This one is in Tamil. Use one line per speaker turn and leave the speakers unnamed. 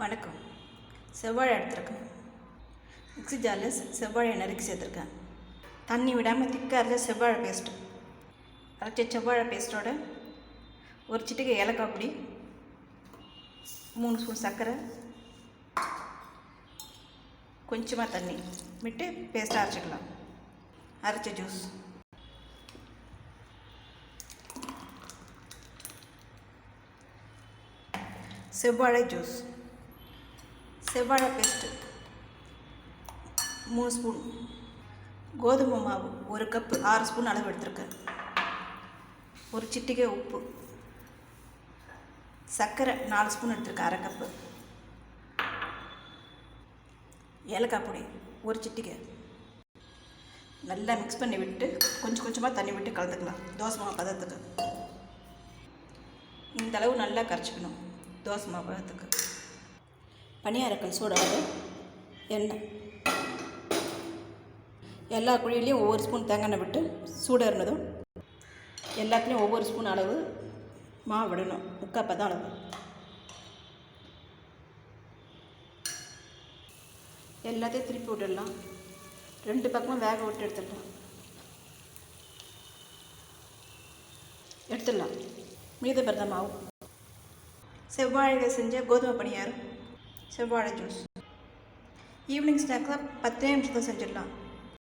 வணக்கம். செவ்வாழை எடுத்துருக்கேன். மிக்ஸி ஜாரில் செவ்வாழை நறுக்கி சேர்த்துருக்கேன். தண்ணி விடாமல் திக்காக இருந்த செவ்வாழை பேஸ்ட்டு அரைச்ச செவ்வாழை பேஸ்ட்டோட ஒரு சிட்டுக்கு ஏலக்காய் பொடி மூணு ஸ்பூன் சர்க்கரை கொஞ்சமாக தண்ணி விட்டு பேஸ்ட்டாக அரைச்சிக்கலாம். அரைச்ச ஜூஸ் செவ்வாழை ஜூஸ் செவ்வாழை பேஸ்ட்டு மூணு ஸ்பூன் கோதுமை மாவு ஒரு கப்பு ஆறு ஸ்பூன் அளவு எடுத்திருக்கேன். ஒரு சிட்டிகை உப்பு. சர்க்கரை நாலு ஸ்பூன் எடுத்திருக்கேன் அரை கப்பு ஏலக்காய் பொடி ஒரு சிட்டிகை. நல்லா மிக்ஸ் பண்ணி விட்டு கொஞ்சம் கொஞ்சமாக தண்ணி விட்டு கலந்துக்கலாம். தோசை மாவு பதத்துக்கு. இந்த அளவு நல்லா கரைச்சிக்கணும். தோசை மாவு பதத்துக்கு. பனியாரக்கல் சூடாது எண்ணெய். எல்லா குழியிலையும் ஒவ்வொரு ஸ்பூன் தேங்காய் எண்ணெய் விட்டு சூடாக இருந்ததும் எல்லாத்துலேயும் ஒவ்வொரு ஸ்பூன் அளவு மாவு விடணும். முக்காப்பை தான் அளவு. எல்லாத்தையும் திருப்பி விட்டுடலாம். ரெண்டு பக்கமும் வேக விட்டு எடுத்துடலாம். எடுத்துடலாம். மீத பிறந்த மாவு. செவ்வாழையில் செஞ்ச கோதுமை பணியாரம். செவ்வாழை ஜூஸ் ஈவினிங் ஸ்நாக்ஸாக பத்தே நிமிஷத்தில் செஞ்சிடலாம்.